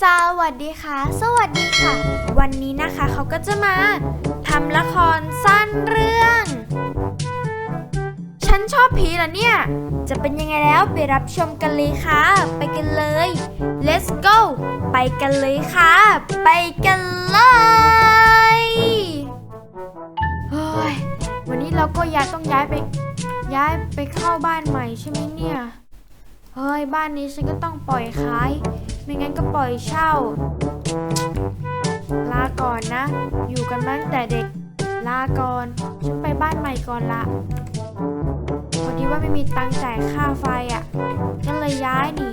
สวัสดีค่ะ สวัสดีค่ะ วันนี้นะคะเขาก็จะมาทำละครสั้นเรื่อง ฉันชอบผีเหรอเนี่ย จะเป็นยังไงแล้วไปรับชมกันเลยค่ะ ไปกันเลย let's go ไปกันเลยค่ะ ไปกันเลยเฮ้ยวันนี้เราก็ย้ายต้องย้ายไป ย้ายไปเข้าบ้านใหม่ใช่ไหมเนี่ย เฮ้ย บ้านนี้ฉันก็ต้องปล่อยขาย ไม่งั้นก็ปล่อยเช่า ลาก่อนนะ อยู่กันมาตั้งแต่เด็ก ลาก่อน ฉันไปบ้านใหม่ก่อนละพอดีว่าไม่มีตังค์จ่ายค่าไฟอะ่ะก็เลยย้ายหนี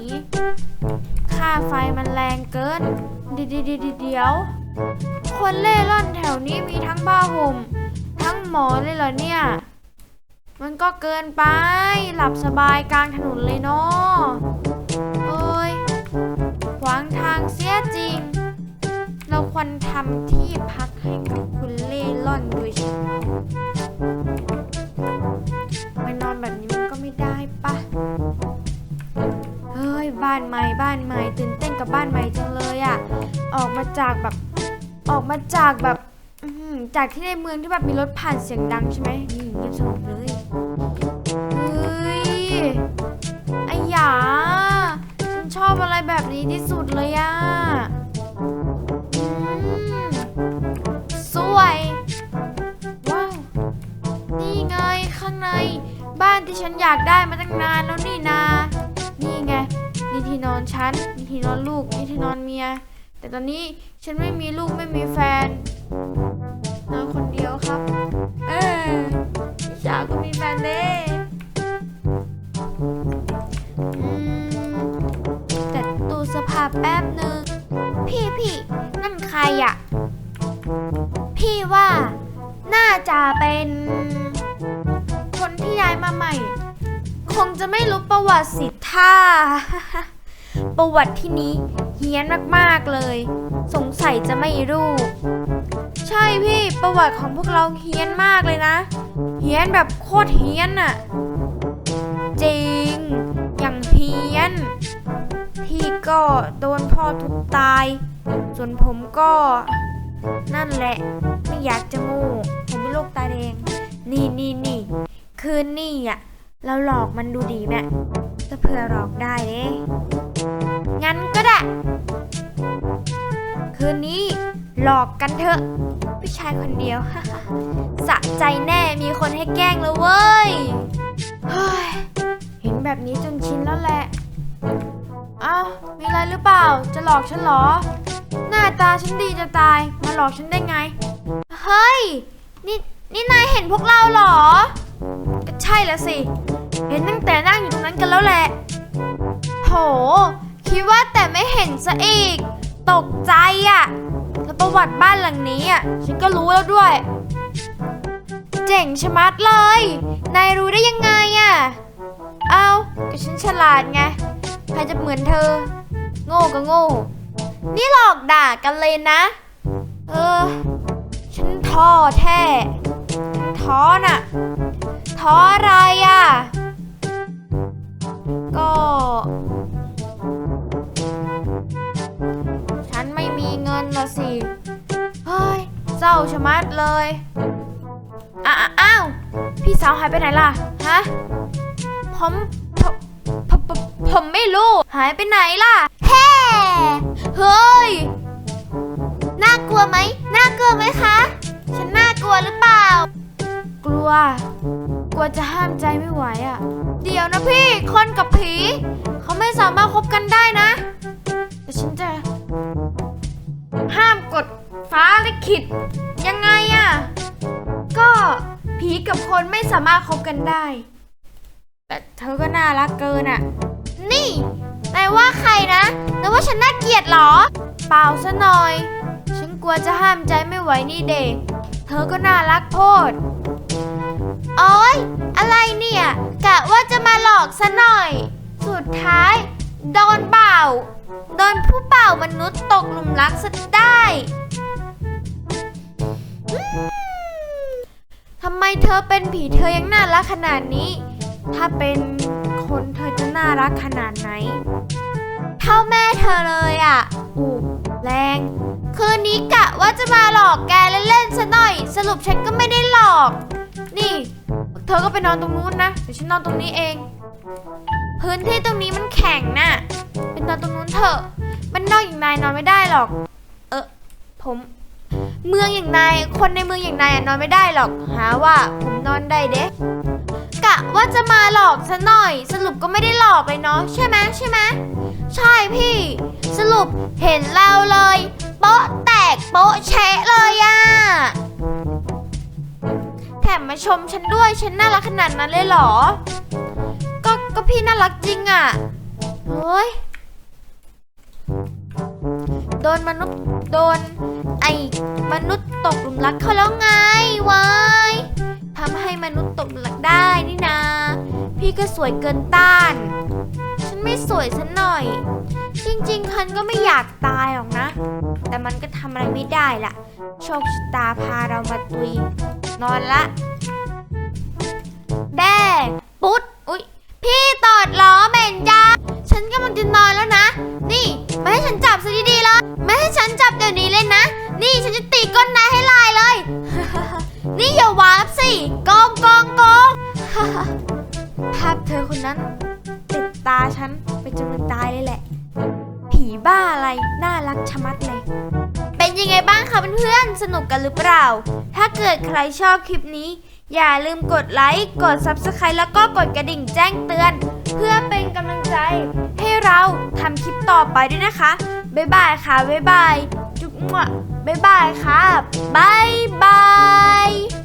ค่าไฟมันแรงเกินเดี๋ยวเดี๋ยว คนเล่ร่อนแถวนี้มีทั้งผ้าห่ม ทั้งหมอเลยเหรอเนี่ย มันก็เกินไป หลับสบายกลางถนนเลยเนาะ ควรทำที่พักให้กับคุณเล่ร่อนโดยเฉพาะไปนอนแบบนี้มันก็ไม่ได้ปะเฮ้ยบ้านใหม่บ้านใหม่ตื่นเต้นกับบ้านใหม่จังเลยอะออกมาจากแบบออกมาจากแบบจากที่ในเมืองที่แบบมีรถผ่านเสียงดังใช่ไหมนี่เงียบสงบเลยเฮ้ยไอ้หยาฉันชอบอะไรแบบนี้ที่สุดเลยอะอื ที่ฉันอยากได้มาตั้งนานแล้วนี่นา นี่ไง นี่ที่นอนฉัน นี่ที่นอนลูก นี่ที่นอนเมีย แต่ตอนนี้ฉันไม่มีลูกไม่มีแฟน นอนคนเดียวครับ เออพี่าก็มีแฟนเด้อืมจัดตู้เสภาพแป๊บหนึ่งพี่พี่นั่นใครอะพี่ว่าน่าจะเป็นคนที่ย้ายมาใหม่ งจะไม่รู้ประวัติสิท่า ประวัติที่นี้เฮี้ยนมากๆเลย สงสัยจะไม่รู้ ใช่พี่ประวัติของพวกเราเฮี้ยนมากเลยนะ เฮี้ยนแบบโคตรเฮี้ยนอะจริง อย่างเฮี้ยน พี่ก็โดนพ่อทุบตาย ส่วนผมก็ นั่นแหละ ไม่อยากจะโงูผมเป็นโรคตาแดง นี่นี่นี่คืนนี่อะ เราหลอกมันดูดีแม่จะเผื่อหลอกได้เด้งั้นก็ได้ คืนนี้หลอกกันเถอะผู้ชายคนเดียวสะใจแน่มีคนให้แกล้งแล้วเว้ยเฮ้ยเห็นแบบนี้จนชินแล้วแหละอ้าวมีอะไรหรือเปล่า จะหลอกฉันเหรอ หน้าตาฉันดีจะตาย มาหลอกฉันได้ไง เฮ้ย นี่นี่นายเห็นพวกเราเหรอ ใช่แล้วสิ เห็นตั้งแต่นั่งอยู่ตรงนั้นกันแล้วแหละ โห คิดว่าแต่ไม่เห็นซะอีก ตกใจอะ่ะ แล้วประวัติบ้านหลังนี้อะ ฉันก็รู้แล้วด้วย เจ๋งชะมัดเลย นายรู้ได้ยังไงอะ เอาก็ฉันฉลาดไง ใครจะเหมือนเธอ โง่ก็โง่ นี่หลอกด่ากันเลยนะ เออ ฉันท้อแท้ฉันท้อน่ะ ท้ออะไรอะ ก็ ฉันไม่มีเงินละสิ เฮ้ย เศร้าชะมัดเลยอ้าอ้าวพี่สาวหายไปไหนล่ะ ฮะ ผมผมผมผมไม่รู้ หายไปไหนล่ะแฮ่เฮ้ย น่ากลัวไหม น่ากลัวไหมคะ ฉันน่ากลัวหรือเปล่า กลัว ลัวจะห้ามใจไม่ไหวอะ่ะ เดี๋ยวนะพี่ คนกับผี เขาไม่สามารถคบกันได้นะ แต่ฉันจะ ห้ามกดฟ้าลิขิตยังไงอะ่ะ ก็ผีกับคนไม่สามารถคบกันได้ แต่เธอก็น่ารักเกินอะ่ะ นี่นายว่าใครนะนายว่าฉันน่าเกลียดเหรอ เปล่าซะหน่อย ฉันกลัวจะห้ามใจไม่ไหวนี่เด็ก เธอก็น่ารักโพด โอ๊ยอะไรเนี่ยกะว่าจะมาหลอกซะหน่อย สุดท้าย โดนเป่า โดนผู้เป่ามนุษย์ตกหลุมรักซะได้ทำไมเธอเป็นผีเธอยังน่ารักขนาดนี้ ถ้าเป็นคนเธอจะน่ารักขนาดไหน เท่าแม่เธอเลยอะอ้แรง คืนนี้กะว่าจะมาหลอกแกเล่นๆซะหน่อย สรุปฉันก็ไม่ได้หลอก นี่ เธอก็ไปนอนตรงนู้นนะ เดี๋ยวฉันนอนตรงนี้เอง พื้นที่ตรงนี้มันแข็งน่ะเป็นนอนตรงนู้นเถอะ มันนอกอย่างนายนอนไม่ได้หรอก เออผม เมืองอย่างนาย คนในเมืองอย่างนายนอนไม่ได้หรอก หาว่าผมนอนได้เด้กะว่าจะมาหลอกซะหน่อย สรุปก็ไม่ได้หลอกเลยเนาะใช่ไหมใช่ไหมใช่พี่ สรุปเห็นเราเลย โป๊ะแตกโป๊ะแชะเลยอะแถมมา ชมฉันด้วย ฉันน่ารักขนาดนั้นเลยเหรอ ก็ก็พี่น่ารักจริงอะเฮ้ย โดนมนุษย์โดน ไอ้มนุษย์ตกหลุมรักเขาแล้วไงวายทำให้มนุษย์ตกหลุมรักได้นี่นา พี่ก็สวยเกินต้าน ฉันไม่สวยสัหน่อย จริงๆฉันก็ไม่อยากตายหรอกนะ แต่มันก็ทำอะไรไม่ได้ล่ะ โชคชะตาพาเรามาตุย นอนละ แด่ปุ๊ด อุ๊ย พี่ตอดล้อเหม็นยาฉันกำลังจะนอนแล้วนะ นี่ไม่ให้ฉันจับซะดีๆเลยไม่ให้ฉันจับเดี๋ยวนี้เลยนะ นี่ฉันจะตีก้นนายให้ลายเลย นี่อย่าวาบสิกองกองกองภาพเธอคนนั้นติดตาฉันไปจนมันตายเลยแหละ บ้าอะไร น่ารักชะมัดเลย เป็นยังไงบ้างคะเพื่อนๆ สนุกกันหรือเปล่า ถ้าเกิดใครชอบคลิปนี้ อย่าลืมกดไลค์ กด Subscribe แล้วก็กดกระดิ่งแจ้งเตือน เพื่อเป็นกำลังใจ ให้เราทำคลิปต่อไปด้วยนะคะ บ๊ายบายค่ะ บ๊ายบาย จุ๊บมั่วบ๊ายบายค่ะบ๊ายบาย